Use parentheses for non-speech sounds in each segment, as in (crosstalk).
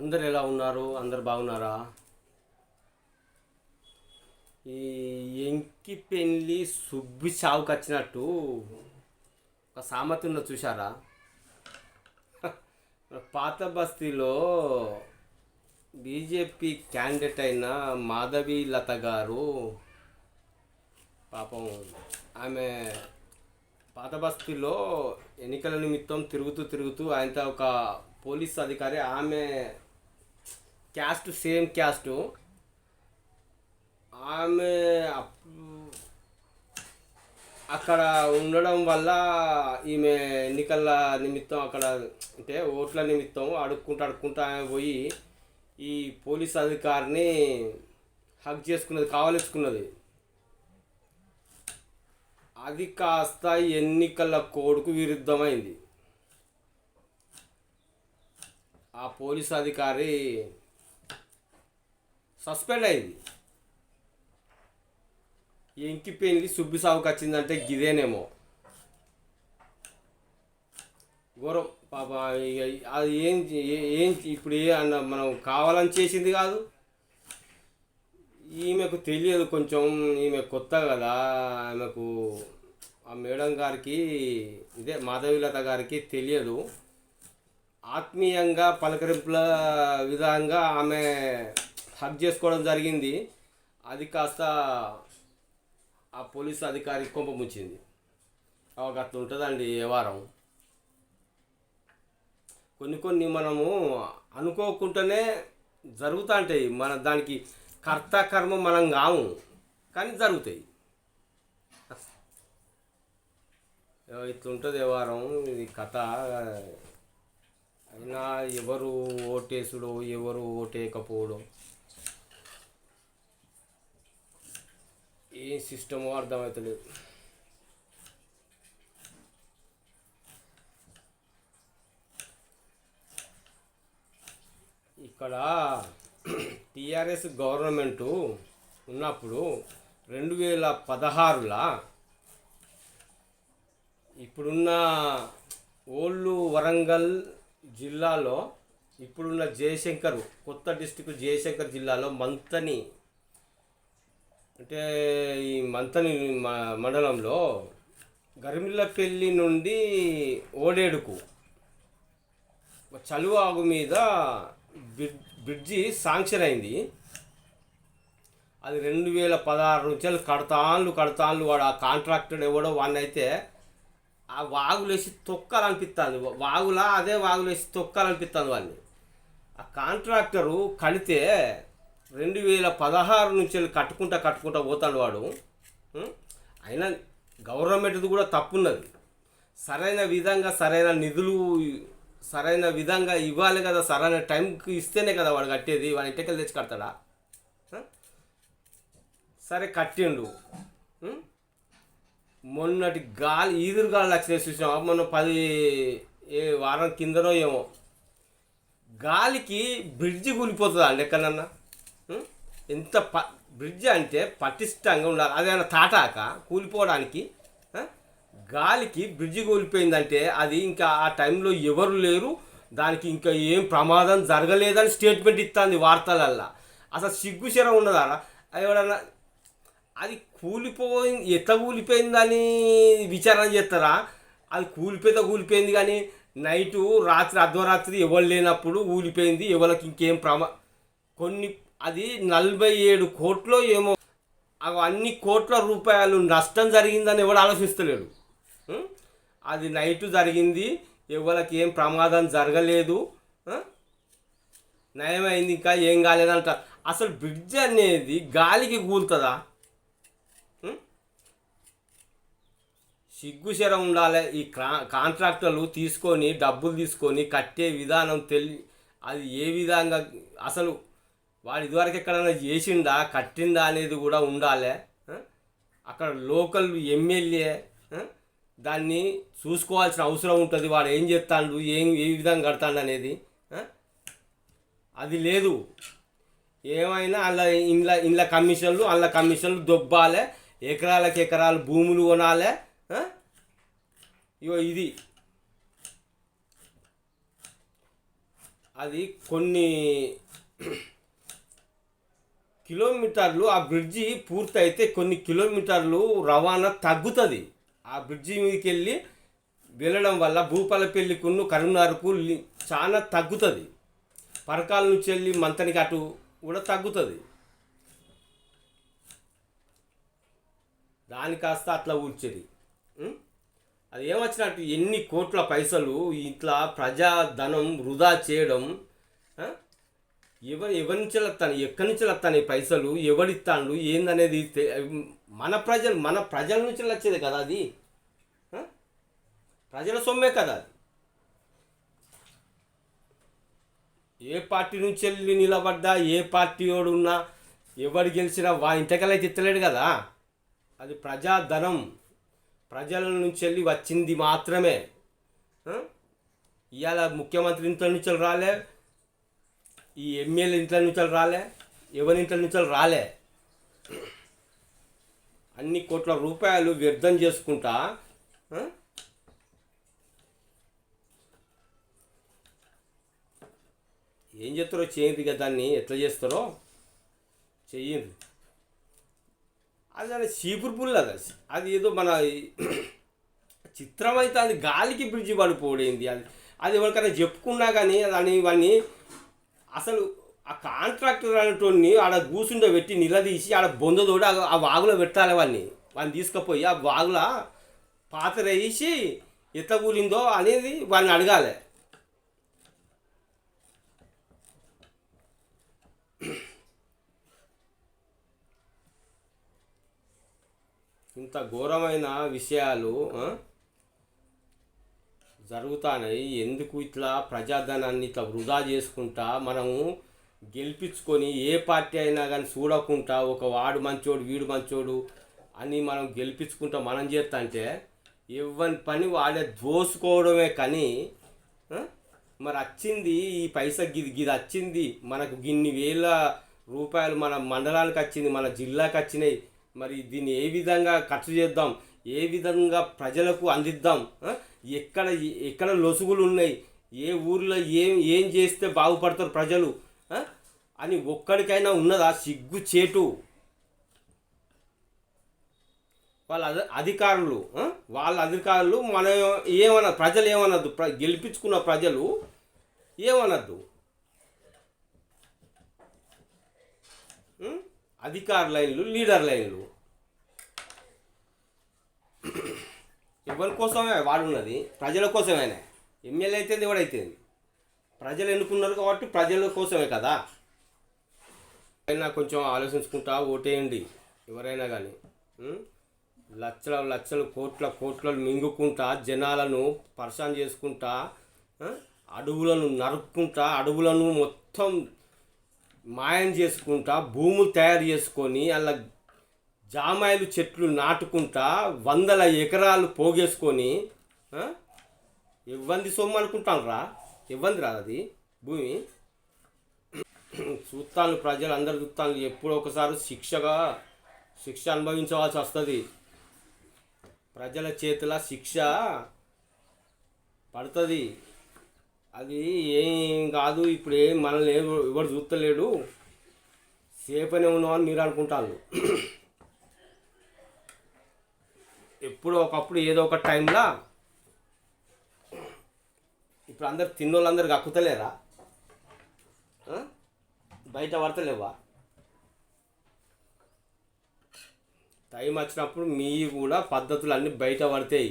అందరు ఎలా ఉన్నారు? అందరు బాగున్నారా? ఈ ఎంకి పెళ్ళి సుబ్బి చావుకి వచ్చినట్టు ఒక సామెత ఉన్న చూసారా పాత బస్తీలో బీజేపీ క్యాండిడేట్ అయిన మాధవి లత గారు పాపం ఆమె పాత బస్తీలో ఎన్నికల నిమిత్తం తిరుగుతూ తిరుగుతూ ఆయనతో ఒక పోలీస్ అధికారి ఆమె క్యాస్ట్ సేమ్ క్యాస్ట్. ఆమె అక్కడ ఉండడం వల్ల ఈమె ఎన్నికల నిమిత్తం అక్కడ అంటే ఓట్ల నిమిత్తం అడుక్కుంటూ అడుక్కుంటూ ఆమె పోయి ఈ పోలీస్ అధికారిని హక్ చేసుకున్నది కావలించుకున్నది అది కాస్త ఎన్నికల కోడ్కు విరుద్ధమైంది. ఆ పోలీస్ అధికారి సస్పెండ్ అయింది. ఎంకిపోయింది సుబ్బి సాగుకి వచ్చిందంటే గిదేనేమో. ఘోరం. పాప ఇక అది ఏం ఏం ఇప్పుడు ఏ అన్న మనం కావాలని చేసింది కాదు. ఈమెకు తెలియదు కొంచెం ఈమె కొత్త కదా. ఆమెకు ఆ మేడం గారికి ఇదే మాధవీలత గారికి తెలియదు. ఆత్మీయంగా పలకరింపుల విధంగా ఆమె హక్ చేసుకోవడం జరిగింది. అది కాస్త ఆ పోలీసు అధికారి కొంప ముంచింది. ఒక అట్లా ఉంటుందండి ఏ వారం. కొన్ని కొన్ని మనము అనుకోకుండానే జరుగుతూ ఉంటాయి. మన దానికి కర్త కర్మ మనం కాము కానీ జరుగుతాయి. ఇట్లుంటుంది వ్యవహారం వారం. ఇది కథ. అయినా ఎవరు ఓటేసుడో ఎవరు ఓటేయకపోవడం ఏ సిస్టమో అర్థమవుతలేదు ఇక్కడ టిఆర్ఎస్ గవర్నమెంటు ఉన్నప్పుడు రెండు వేల పదహారులా ఇప్పుడున్న ఓళ్ళు వరంగల్ జిల్లాలో ఇప్పుడున్న జయశంకర్ కొత్త డిస్టిక్ జయశంకర్ జిల్లాలో మంతని అంటే ఈ మంతని మ- మండలంలో గరిమిల్లపల్లి నుండి ఓడేడుకు చలువాగు మీద బ్రిడ్జి శాంక్షన్ అయింది. అది రెండు వేల పదహారు నుంచి కడతాన్లు కడతాన్లు. వాడు ఆ కాంట్రాక్టర్ ఎవడో వాడిని అయితే ఆ వాగులేసి తొక్కాలనిపిస్తుంది వాగులా అదే వాగులేసి తొక్కాలనిపిస్తుంది వాడిని. ఆ కాంట్రాక్టరు కడితే రెండు వేల పదహారు నుంచి వెళ్ళి కట్టుకుంటా కట్టుకుంటా పోతాడు వాడు. అయినా గవర్నమెంట్ది కూడా తప్పున్నది. సరైన విధంగా సరైన నిధులు సరైన విధంగా ఇవ్వాలి కదా సరైన టైంకి ఇస్తేనే కదా వాడు కట్టేది. వాడు ఇంటికెళ్ళి తెచ్చి కడతాడా? సరే కట్టిండు. మొన్నటి గాలి ఈదురు గాలి వచ్చినాయి చూసినావా? మొన్న పది ఏ వారం కిందనో ఏమో. గాలికి బ్రిడ్జి కూలిపోతుందా అండి ఎక్కడన్నా ఎంత ప బ్రిడ్జ్ అంటే పటిష్టంగా ఉండాలి. అదేమైనా తాటాక కూలిపోవడానికి గాలికి బ్రిడ్జి కూలిపోయిందంటే అది ఇంకా ఆ టైంలో ఎవరు లేరు. దానికి ఇంకా ఏం ప్రమాదం జరగలేదని స్టేట్మెంట్ ఇస్తుంది వార్తలల్లా. అసలు సిగ్గు శరం ఉండదా ఎవడన్నా అది కూలిపోయింది ఎట్లా కూలిపోయిందని విచారణ చేస్తారా? అది కూలిపోతే కూలిపోయింది కానీ నైటు రాత్రి అర్ధరాత్రి ఎవరు లేనప్పుడు కూలిపోయింది. ఎవరికి ఇంకేం ప్రమా కొన్ని అది నలభై ఏడు కోట్లు ఏమో అవి అన్ని కోట్ల రూపాయలు నష్టం జరిగిందని ఎవడు ఆలోచిస్తలేడు. అది నైటు జరిగింది ఎవరికి ఏం ప్రమాదం జరగలేదు నయమైంది ఇంకా ఏం కాలేదంట. అసలు బ్రిడ్జ్ అనేది గాలికి కూలుతుందా? సిగ్గు సిగ్గుశరం ఉండాలి. ఈ కాంట్రాక్టర్లు తీసుకొని డబ్బులు తీసుకొని కట్టే విధానం తెలి అది ఏ విధంగా అసలు వాడు ఇదివరకు ఎక్కడైనా చేసిందా కట్టిందా అనేది కూడా ఉండాలి అక్కడ లోకల్ ఎమ్మెల్యే దాన్ని చూసుకోవాల్సిన అవసరం ఉంటుంది. వాడు ఏం చెప్తాడు ఏం ఏ విధంగా కడతాడు అనేది అది లేదు. ఏమైనా అలా ఇండ్ల ఇండ్ల కమిషన్లు అల్ల కమిషన్లు దొబ్బాలే ఎకరాలకు ఎకరాలు భూములు కొనాలే ఇగో ఇది. అది కొన్ని కిలోమీటర్లు ఆ బ్రిడ్జి పూర్తయితే కొన్ని కిలోమీటర్లు రవాణా తగ్గుతుంది. ఆ బ్రిడ్జి మీదకి వెళ్ళి వెళ్ళడం వల్ల భూపాలపల్లికును కరీంనగర్కు చాలా తగ్గుతుంది. పరకాల నుంచి వెళ్ళి మంతనికి అటు కూడా తగ్గుతుంది. దాని కాస్త అట్లా ఊడ్చేది. అది ఏమొచ్చినట్టు ఎన్ని కోట్ల పైసలు ఇట్లా ప్రజాధనం వృధా చేయడం ఎవరు ఎవరి నుంచి వస్తాను? ఎక్కడి నుంచి వస్తాను ఈ పైసలు? ఎవడిస్తాడు? ఏందనేది మన ప్రజలు మన ప్రజల నుంచి వచ్చేది కదా అది? ప్రజల సొమ్మే కదా అది? ఏ పార్టీ నుంచి వెళ్ళి నిలబడ్డా? ఏ పార్టీ వాడు ఉన్నా ఎవడు గెలిచినా వా ఇంతకలైతే తిత్తలేడు కదా? అది ప్రజాధనం. ప్రజల నుంచి వెళ్ళి వచ్చింది మాత్రమే. ఇవాళ ముఖ్యమంత్రి ఇంట్లో నుంచి రాలే. ఈ ఎమ్మెల్యే ఇంట్లో నుంచి రాలే ఎవరి ఇంట్లో నుంచి రాలే. అన్ని కోట్ల రూపాయలు వ్యర్థం చేసుకుంటా ఏం చేస్తారో చేయండి కదా దాన్ని ఎట్లా చేస్తారో చెయ్యండి అది అది చీపురు పుల్ల అది. అది ఏదో మన (clears throat) చిత్రం అయితే అది గాలికి బ్రిడ్జి పడిపోయింది. అది అది ఎవరికైనా చెప్పుకున్నా కానీ దాన్ని ఇవన్నీ అసలు ఆ కాంట్రాక్టర్ అనేటోడిని ఆడ కూసుండో పెట్టి నిలదీసి ఆడ బొందతోటి ఆ- వాగులో పెట్టాలి వాడిని వాడిని తీసుకుపోయి ఆ వాగులో పాత్ర వేసి ఎట్లా కూలిందో అనేది వాడిని అడగాలి. ఇంత ఘోరమైన విషయాలు జరుగుతానని ఎందుకు ఇట్లా ప్రజాధనాన్ని ఇట్లా వృధా చేసుకుంటా మనము గెలిపించుకొని ఏ పార్టీ అయినా కానీ చూడకుండా ఒక వాడు మంచోడు వీడు మంచోడు అని మనం గెలిపించుకుంటా మనం చేస్తా అంటే పని వాడే దోసుకోవడమే కానీ మరి వచ్చింది ఈ పైసా గిది గిది వచ్చింది మనకు గిన్ని వేల రూపాయలు మన మండలానికి వచ్చింది మన జిల్లాకి వచ్చినాయి మరి దీన్ని ఏ విధంగా ఖర్చు చేద్దాం? ఏ విధంగా ప్రజలకు అందిద్దాం? ఎక్కడ ఎక్కడ లొసుగులు ఉన్నాయి? ఏ ఊర్లో ఏం ఏం చేస్తే బాగుపడతారు ప్రజలు? అని ఒక్కడికైనా ఉన్నదా? సిగ్గు చేటు. వాళ్ళ అధ అధికారులు వాళ్ళ అధికారులు మన ఏమన్నా ప్రజలు ఏమనద్దు? ప్ర గెలిపించుకున్న ప్రజలు ఏమనద్దు? అధికార లైన్లు లీడర్ లైన్లు ఎవరి కోసమే వాడున్నది? ప్రజల కోసమేనే. ఎమ్మెల్యే అయితే ఎవడైతే ప్రజలు ఎన్నుకున్నారు కాబట్టి ప్రజల కోసమే కదా. అయినా కొంచెం ఆలోచించుకుంటా ఓటేయండి ఎవరైనా కానీ లక్షల లక్షలు కోట్ల కోట్లను మింగుకుంటా జనాలను పర్షాన్ చేసుకుంటా అడవులను నరుక్కుంటా అడవులను మొత్తం మాయం చేసుకుంటా భూములు తయారు చేసుకొని అలా జామాయిలు చెట్లు నాటుకుంటా వందల ఎకరాలు పోగేసుకొని ఇవ్వంది సొమ్ము అనుకుంటాను రా ఇవ్వంది రా అది భూమి. చూస్తాను ప్రజలు అందరు చూస్తాను ఎప్పుడో ఒకసారి శిక్షగా శిక్ష అనుభవించవలసి వస్తుంది. ప్రజల చేతుల శిక్ష పడుతుంది. అది ఏం కాదు ఇప్పుడు ఏం మనల్ని ఏం ఎవరు చూస్తలేడు సేఫ్ అనే మీరు అనుకుంటారు ఎప్పుడో ఒకప్పుడు ఏదో ఒక టైంలో ఇప్పుడు అందరు తిన్నోళ్ళందరూ కక్కుతలేరా? బయట పడతలేవా? టైం వచ్చినప్పుడు మీ కూడా పద్ధతులు అన్నీ బయట పడతాయి.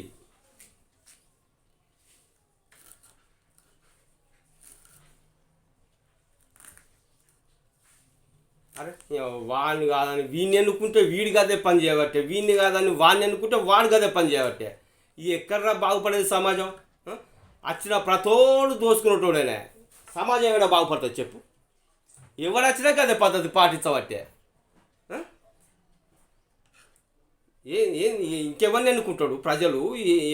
వాడిని కాదని వీడిని ఎన్నుకుంటే వీడి గదే పని చేయబట్టే వీడిని కాదని వాడిని ఎన్నుకుంటే వాడు గదే పని చేయబట్టే. ఇది ఎక్కడరా బాగుపడేది సమాజం? వచ్చిన ప్రతోడు దోసుకునేటోడేనే. సమాజం ఏమైనా బాగుపడుతుంది చెప్పు. ఎవడొచ్చినా వచ్చినా కదే పద్ధతి పాటించబట్టే. ఏం ఏ ఏ ఇంకెవరిని ఎన్నుకుంటాడు? ప్రజలు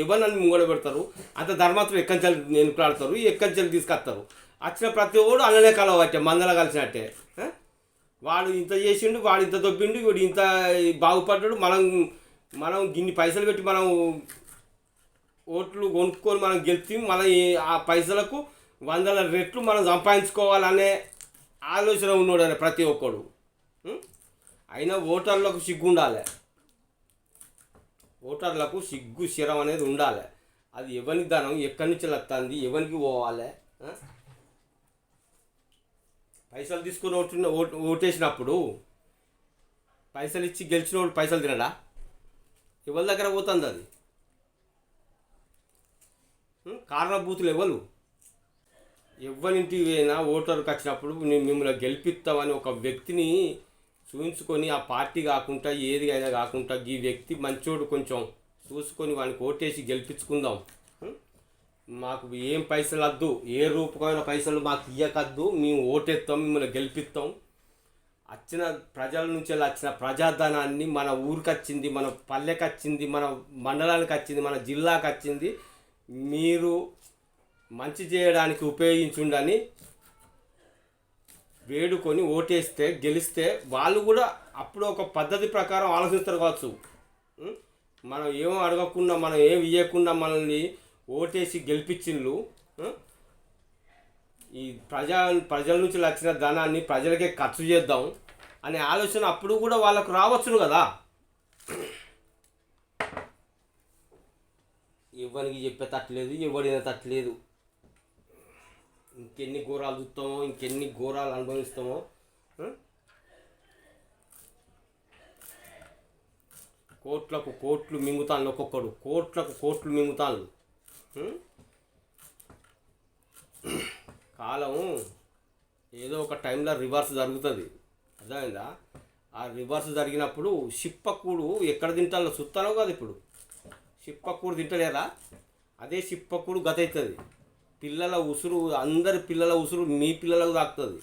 ఎవరిని ముంగడ పెడతారు? అంత ధర్మాత్రం ఎక్కంచెలు ఎన్నుకలాడతారు? ఎక్కంచెలు తీసుకొస్తారు. వచ్చిన ప్రతి ఒడు అన్ననే కలవట్టే మందల కలిసినట్టే. వాడు ఇంత చేసిండు వాడు ఇంత దొబ్బిండు వీడు ఇంత బాగుపడ్డాడు. మనం మనం గిన్ని పైసలు పెట్టి మనం ఓట్లు కొనుక్కొని మనం గెలిచి మనం ఆ పైసలకు వందల రెట్లు మనం సంపాదించుకోవాలనే ఆలోచన ఉన్నాడు ప్రతి ఒక్కడు. అయినా ఓటర్లకు సిగ్గు ఉండాలి ఓటర్లకు సిగ్గు శిరం అనేది ఉండాలి. అది ఎవరికి ధనం ఎక్కడి నుంచి లత్తంది ఎవరికి పోవాలి? పైసలు తీసుకుని ఓటు ఓటేసినప్పుడు పైసలు ఇచ్చి గెలిచినోడు పైసలు తినడా? ఎవరి దగ్గర పోతుంది అది? కారణభూతులు ఎవరు? ఎవరింటికి పోయినా ఓటర్కి వచ్చినప్పుడు మేము మిమ్మల్ని గెలిపిస్తామని ఒక వ్యక్తిని చూపించుకొని ఆ పార్టీ కాకుండా ఏది అయినా కాకుండా ఈ వ్యక్తి మంచోడు కొంచెం చూసుకొని వానికి ఓటేసి గెలిపించుకుందాం. మాకు ఏం పైసలు వద్దు ఏ రూపకమైన పైసలు మాకు ఇయ్యకద్దు మేము ఓటేస్తాం మిమ్మల్ని గెలిపిస్తాం వచ్చిన ప్రజల నుంచి వచ్చిన ప్రజాధనాన్ని మన ఊరికి వచ్చింది మన పల్లెకి వచ్చింది మన మండలానికి వచ్చింది మన జిల్లాకి వచ్చింది మీరు మంచి చేయడానికి ఉపయోగించుండని వేడుకొని ఓటేస్తే గెలిస్తే వాళ్ళు కూడా అప్పుడు ఒక పద్ధతి ప్రకారం ఆలోచిస్తారు కావచ్చు. మనం ఏం అడగకుండా మనం ఏం ఇవ్వకుండా మనల్ని ఓటేసి గెలిపించిండ్రు ఈ ప్రజా ప్రజల నుంచి వచ్చిన ధనాన్ని ప్రజలకే ఖర్చు చేద్దాం అనే ఆలోచన అప్పుడు కూడా వాళ్ళకు రావచ్చును కదా. ఎవరికి చెప్పే తట్టలేదు ఎవడిన తట్టలేదు. ఇంకెన్ని ఘోరాలు చూస్తామో ఇంకెన్ని ఘోరాలు అనుభవిస్తామో కోట్లకు కోట్లు మింగుతాను ఒక్కొక్కడు. కోట్లకు కోట్లు మింగుతాను కాలం ఏదో ఒక టైంలో రివర్స్ జరుగుతుంది. అర్థమైందా? ఆ రివర్స్ జరిగినప్పుడు షిప్పకూడు ఎక్కడ తింటాలో చూస్తానో కదా ఇప్పుడు. షిప్పకూడు తింటలేరా అదే షిప్పకూడు గత అవుతుంది పిల్లల ఉసురు అందరి పిల్లల ఉసురు మీ పిల్లలకు తాకుతుంది.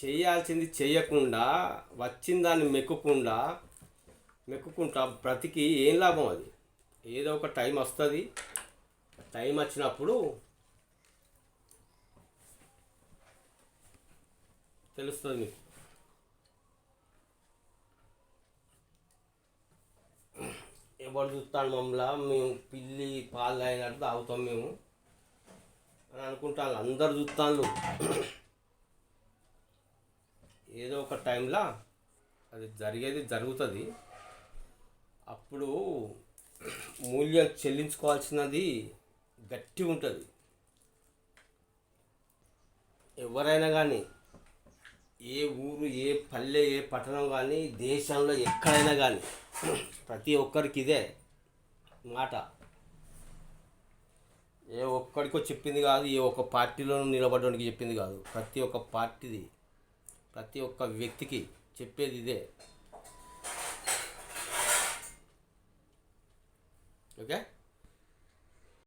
చేయాల్సింది చేయకుండా వచ్చిన దాన్ని మెక్కకుండా మెక్కుకుంటా బ్రతికి ఏం లాభం అది? ఏదో ఒక టైం వస్తుంది. టైం వచ్చినప్పుడు తెలుస్తుంది మీకు ఎవరు చూస్తాను మమ్మల్ని మేము పిల్లి పాలు అయినట్టు తాగుతాం మేము అని అనుకుంటాను అందరు చూస్తాను ఏదో ఒక టైంలో అది జరిగేది జరుగుతుంది. అప్పుడు మూల్యం చెల్లించుకోవాల్సినది గట్టి ఉంటుంది. ఎవరైనా కానీ ఏ ఊరు ఏ పల్లె ఏ పట్టణం కానీ దేశంలో ఎక్కడైనా కానీ ప్రతి ఒక్కరికి ఇదే మాట. ఏ ఒక్కడికో చెప్పింది కాదు ఏ ఒక్క పార్టీలోనూ నిలబడడానికి చెప్పింది కాదు. ప్రతి ఒక్క పార్టీది ప్రతి ఒక్క వ్యక్తికి చెప్పేది ఇదే. Okay?